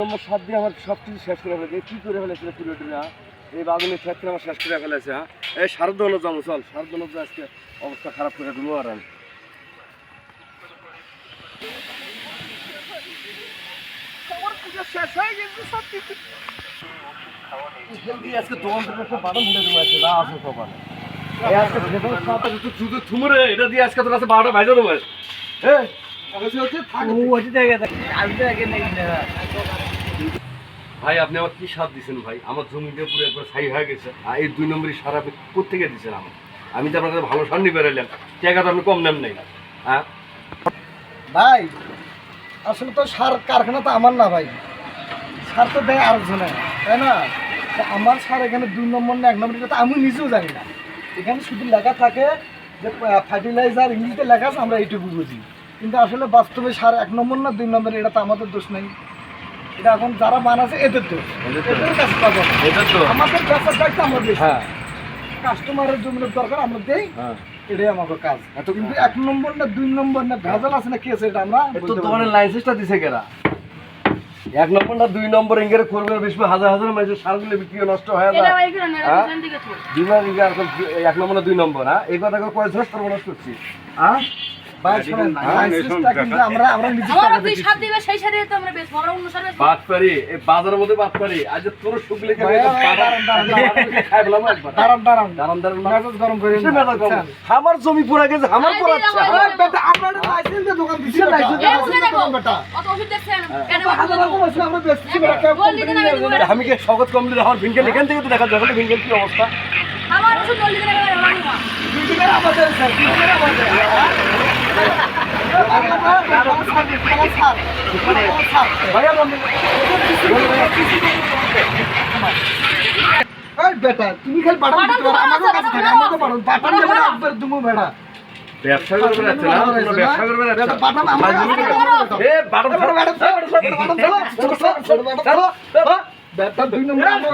নম্বর সাত দিয়ে আমার সব কিছু শেষ করে ফেলেছে। কি করে ফেলেছিল পুরোটা এই বাগুনের ক্ষেত্রে আমার শেষ করে ফেলেছে হ্যাঁ? এই শারদল যাব, চল। শারদল আজকে অবস্থা খারাপ করে দেবো আর আমি। আজকে দোকান এটা দিয়ে আজকে তোর আছে বারোটা ভাইজা হ্যাঁ? ভাই, আপনি আমার কি সাথ দিচ্ছেন ভাই? আমার জমিতে পুরো একবার ছাই হয়ে গেছে। আর এই দুই নম্বরই সার আপনি কোথেকে দিচ্ছেন আমার আমি তো আপনার ভালো সার নিয়ে বেরোলাম টাকা তো আপনি কম নেন নাই। হ্যাঁ? ভাই, আসলে তো সার কারখানা তো আমার না ভাই। সার তো দেয় আরেকজনে তাই না? আমার সার এখানে দুই নম্বর না এক নম্বর এটা আমি নিজেও জানি না। এখানে শুধু লেখা থাকে যে ফার্টিলাইজার ইংলিশে লেখা আছে, আমরা এইটুকু বুঝি। কিন্তু আসলে বাস্তবে সার এক নম্বর না দুই নম্বর এটা তো আমাদের দোষ নেই। এটা এখন যারা এদের দোষ। এদের তো আমাদের ব্যবসার দায়িত্ব আমরা দিই হ্যাঁ। কাস্টমারের জমির দরকার আমরা দেই। হ্যাঁ। এটাই আমাদের কাজ। কিন্তু এক নম্বর না দুই নম্বর না ভেজাল আছে না কি আছে এটা আমরা তো দোকানের লাইসেন্সটা দিছে কেরা? এক নম্বর না দুই নম্বর ইঙ্গের করবে বেশি হাজার হাজার মানুষের সারগুলো বিক্রি নষ্ট হয়ে যায়। হ্যাঁ? ইঙ্গে এক নম্বর না দুই নম্বর হ্যাঁ? এই কথা করে কয় ঝড় সর্বনাশ করছি। হ্যাঁ? আমরা বাজারের মধ্যে বাদ পারি আজ তোর শুকলে জমি পুরা গেছে আমার আমি কি স্বাগত কমপ্লিট? আমার ভিনকেল এখান থেকে তো দেখা যাবে ভিনকেল কি অবস্থা? আমার আমাদের, বেটা, তুমি খালি বাটাম দিতে পারো, আমাদের কাছে থাকে, আমাদের বাটাম। বাটাম দিয়ে বেটা, একবার দুমো বেটা। ব্যবসা করবে না কোনো ব্যবসা করবে আমার। এ চলো, বাটাম দুই নম্বর আমরা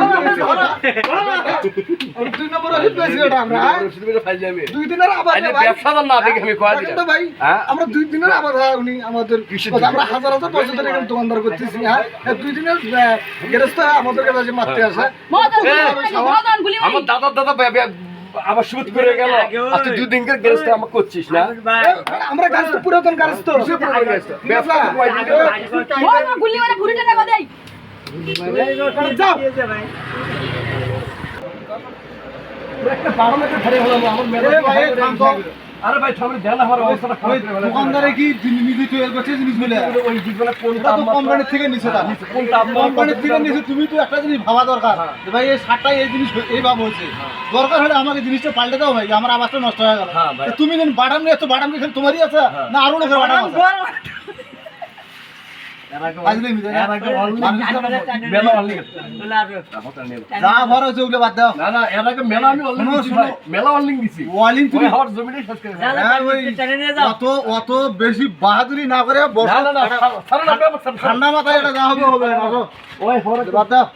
দুই নম্বর হইতে পেরেছি, বেটা, আমরা, হ্যাঁ? দুই দিনের আবার ভাই। না দেখে আমি কয়া দিলাম। ভাই, হ্যাঁ? আমরা দুই দিনের আবার হ্যাঁ, উনি আমাদের আমরা হাজার হাজার বছর ধরে এখানে দোকানদার করতেছি হ্যাঁ? দুই দিনের গেরস্ত আমাদের কাছে মারতে আসে। আমার দাদা বে- আবার করে গেল। আর দুই দিনকার গ্যারেজটা আমার করছিস না? আমরা তো পুরাতন তো? ব্যবসা গুলি মানে ঘুরে টাকা কোম্পানির থেকে থেকে তুমি তো একটা জিনিস ভাবা দরকার ভাই এই জিনিস এই দরকার হলে আমাকে জিনিসটা পাল্টে দাও ভাই আমার আবাসটা নষ্ট হয়ে গেল তুমি যেন বাদাম নিয়ে তোমারই আছে? না আরও লোকের বাদাম আছে। অত অত বেশি বাহাদুরি না করে। ঠান্ডা মাথায় এটা যা হবে হবে ওই বাদ দাও।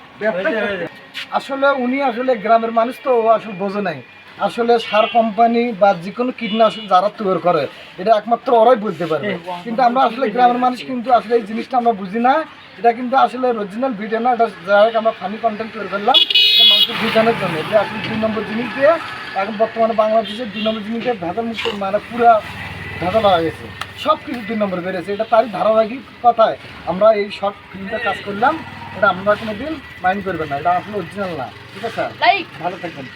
আসলে উনি আসলে গ্রামের মানুষ তো ও আসলে বোঝে নাই। আসলে সার কোম্পানি বা যে কোনো কীটনাশক যারা তৈরি করে এটা একমাত্র ওরাই বুঝতে পারবে। কিন্তু আমরা আসলে গ্রামের মানুষ কিন্তু আসলে এই জিনিসটা আমরা বুঝি না। এটা কিন্তু আসলে অরিজিনাল ভিডিও না এটা যারা আমরা ফানি কন্টেন্ট তৈরি করলাম। এটা মানুষের বোঝানোর জন্য। যে আসলে দুই নম্বর জিনিস দিয়ে এখন বর্তমানে বাংলাদেশে দুই নম্বর জিনিস দিয়ে ভেজাল মুক্ত মানে পুরা ভেজাল হয়ে গেছে। সব কিছু দুই নম্বর বেড়েছে। এটা তারই ধারাবাহিক কথায় আমরা এই সব ফিল্মটা কাজ করলাম। এটা আমরা কোনো দিন মাইন্ড করবেন না এটা আসলে অরিজিনাল না। ঠিক আছে? লাইক ভালো থাকবেন।